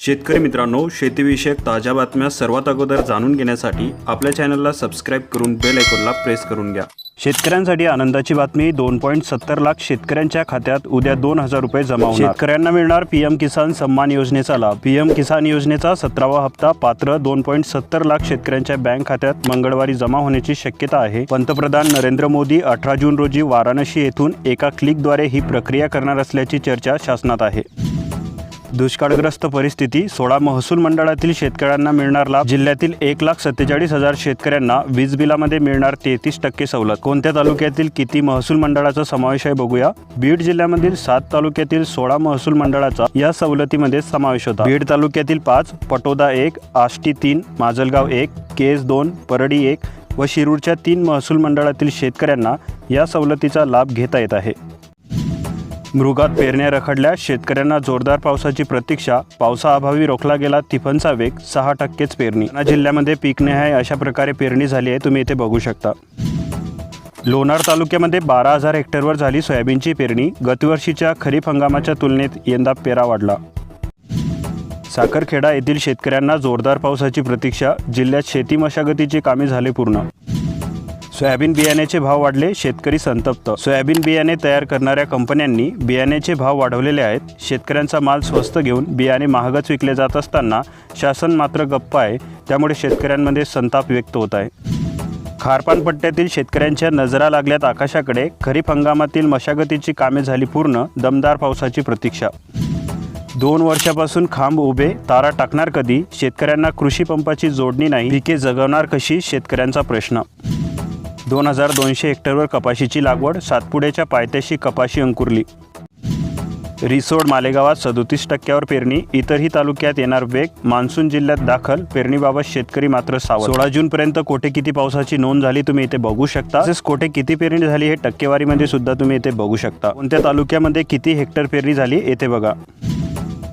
शेतकरी मित्रांनो शेतीविषयक ताज्या बातम्या सर्वात अगोदर जाणून घेण्यासाठी आपल्या चॅनलला सबस्क्राईब करून बेल आयकॉनला प्रेस करून घ्या. शेतकऱ्यांसाठी आनंदाची बातमी दोन पॉईंट सत्तर लाख शेतकऱ्यांच्या खात्यात उद्या दोन हजार रुपये जमा शेतकऱ्यांना मिळणार पीएम किसान सन्मान योजनेचा लाभ. पीएम किसान योजनेचा सतरावा हप्ता पात्र दोन पॉईंट सत्तर लाख शेतकऱ्यांच्या बँक खात्यात मंगळवारी जमा होण्याची शक्यता आहे. पंतप्रधान नरेंद्र मोदी अठरा जून रोजी वाराणसी येथून एका क्लिकद्वारे ही प्रक्रिया करणार असल्याची चर्चा शासनात आहे. दुष्काळग्रस्त परिस्थिती सोळा महसूल मंडळातील शेतकऱ्यांना मिळणार लाभ जिल्ह्यातील एक लाख सत्तेचाळीस हजार शेतकऱ्यांना वीज बिलामध्ये मिळणार तेहतीस टक्के सवलत. कोणत्या तालुक्यातील किती महसूल मंडळाचा समावेश आहे बघूया. बीड जिल्ह्यामधील सात तालुक्यातील सोळा महसूल मंडळाचा या सवलतीमध्ये समावेश होता. बीड तालुक्यातील पाच पटोदा एक आष्टी तीन माजलगाव एक केस दोन परडी एक व शिरूरच्या तीन महसूल मंडळातील शेतकऱ्यांना या सवलतीचा लाभ घेता येत आहे. मृगात पेरण्या रखडल्या. शेतकऱ्यांना जोरदार पावसाची प्रतीक्षा. पावसाअभावी रोखला गेला तिफनचा वेग सहा टक्केच पेरणी. या जिल्ह्यामध्ये पीक आहे अशा प्रकारे पेरणी झाली आहे तुम्ही इथे बघू शकता. लोणार तालुक्यामध्ये बारा हजार हेक्टरवर झाली सोयाबीनची पेरणी. गतवर्षीच्या खरीप हंगामाच्या तुलनेत यंदा पेरा वाढला. साखरखेडा येथील शेतकऱ्यांना जोरदार पावसाची प्रतीक्षा. जिल्ह्यात शेती मशागतीची कामे झाले पूर्ण. सोयाबीन बियाण्याचे भाव वाढले शेतकरी संतप्त. सोयाबीन बियाणे तयार करणाऱ्या कंपन्यांनी बियाण्याचे भाव वाढवलेले आहेत. शेतकऱ्यांचा माल स्वस्त घेऊन बियाणे महागच विकले जात असताना शासन मात्र गप्प आहे. त्यामुळे शेतकऱ्यांमध्ये संताप व्यक्त होत आहे. खारपान पट्ट्यातील शेतकऱ्यांच्या नजरा लागल्यात आकाशाकडे. खरीप हंगामातील मशागतीची कामे झाली पूर्ण दमदार पावसाची प्रतीक्षा. दोन वर्षापासून खांब उभे तारा टाकणार कधी? शेतकऱ्यांना कृषी पंपाची जोडणी नाही. पिके जगवणार कशी? शेतकऱ्यांचा प्रश्न. दोन हजार दोनशे हेक्टरवर कपाशीची लागवड सातपुड्याच्या पायथ्याशी कपाशी अंकुरली. रिसोड मालेगावात सदोतीस टक्क्यावर पेरणी इतरही तालुक्यात येणार वेग मान्सून जिल्ह्यात दाखल पेरणीबाबत शेतकरी मात्र सावध. सोळा जूनपर्यंत कोठे किती पावसाची नोंद झाली तुम्ही इथे बघू शकता. तसेच कोठे किती पेरणी झाली हे टक्केवारीमध्ये सुद्धा तुम्ही इथे बघू शकता. कोणत्या तालुक्यामध्ये किती हेक्टर पेरणी झाली येथे बघा.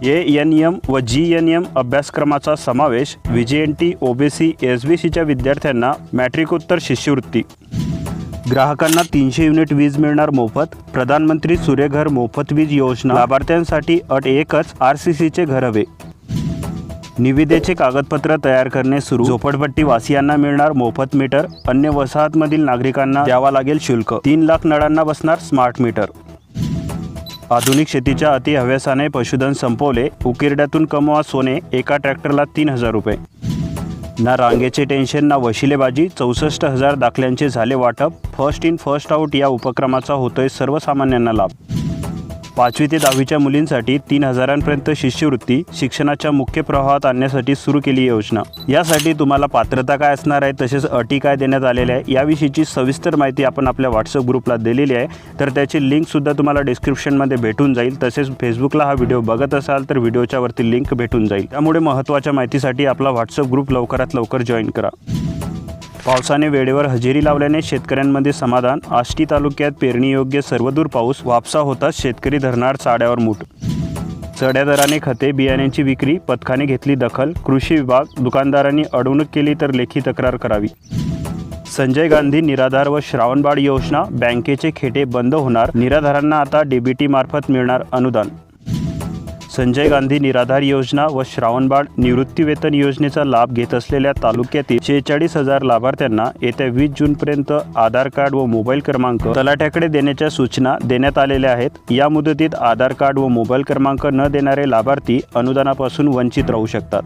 ए एन एम व जी एन एम अभ्यासक्रमाचा समावेश V J N T OBC S B सीच्या विद्यार्थ्यांना मॅट्रिकोत्तर शिष्यवृत्ती. ग्राहकांना तीनशे युनिट वीज मिळणार मोफत प्रधानमंत्री सूर्यघर मोफत वीज योजना लाभार्थ्यांसाठी अट एकच आर सी सीचे घर हवे. निविदेचे कागदपत्र तयार करणे सुरू. झोपडपट्टी वासियांना मिळणार मोफत मीटर अन्य वसाहतमधील नागरिकांना द्यावा लागेल शुल्क. तीन लाख नळांना बसणार स्मार्ट मीटर. आधुनिक शेतीच्या अति हव्यासाने पशुधन संपवले. उकिरड्यातून कमवा सोने एका ट्रॅक्टरला तीन हजार रुपये. ना रांगेचे टेन्शन ना वशिलेबाजी चौसष्ट हजार दाखल्यांचे झाले वाटप. फर्स्ट इन फर्स्ट आऊट या उपक्रमाचा होतोय सर्वसामान्यांना लाभ. पाचवी ते दहावीच्या मुलींसाठी तीन हजारांपर्यंत शिष्यवृत्ती शिक्षणाच्या मुख्य प्रवाहात आणण्यासाठी सुरू केली योजना. यासाठी तुम्हाला पात्रता काय असणार आहे तसेच अटी काय देण्यात आलेल्या आहे याविषयीची सविस्तर माहिती आपण आपल्या व्हॉट्सअप ग्रुपला दिलेली आहे. तर त्याची लिंकसुद्धा तुम्हाला डिस्क्रिप्शनमध्ये भेटून जाईल. तसेच फेसबुकला हा व्हिडिओ बघत असाल तर व्हिडिओच्यावरती लिंक भेटून जाईल. त्यामुळे महत्त्वाच्या माहितीसाठी आपला व्हॉट्सअप ग्रुप लवकरात लवकर जॉईन करा. पावसाने वेळेवर हजेरी लावल्याने शेतकऱ्यांमध्ये समाधान. आष्टी तालुक्यात पेरणीयोग्य सर्वदूर पाऊस वापसा होताच शेतकरी धरणार चाड्यावर मूठ. चढ्या दराने खते बियाण्यांची विक्री पथकाने घेतली दखल. कृषी विभाग दुकानदारांनी अडवणूक केली तर लेखी तक्रार करावी. संजय गांधी निराधार व श्रावणबाळ योजना. बँकेचे खेटे बंद होणार. निराधारांना आता डीबीटी मार्फत मिळणार अनुदान. संजय गांधी निराधार योजना व श्रावणबाळ निवृत्तीवेतन योजनेचा लाभ घेत असलेल्या तालुक्यातील शेहेचाळीस हजार लाभार्थ्यांना येत्या वीस जूनपर्यंत आधार कार्ड व मोबाईल क्रमांक तलाठ्याकडे देण्याच्या सूचना देण्यात आलेल्या आहेत. या मुदतीत आधार कार्ड व मोबाईल क्रमांक न देणारे लाभार्थी अनुदानापासून वंचित राहू शकतात.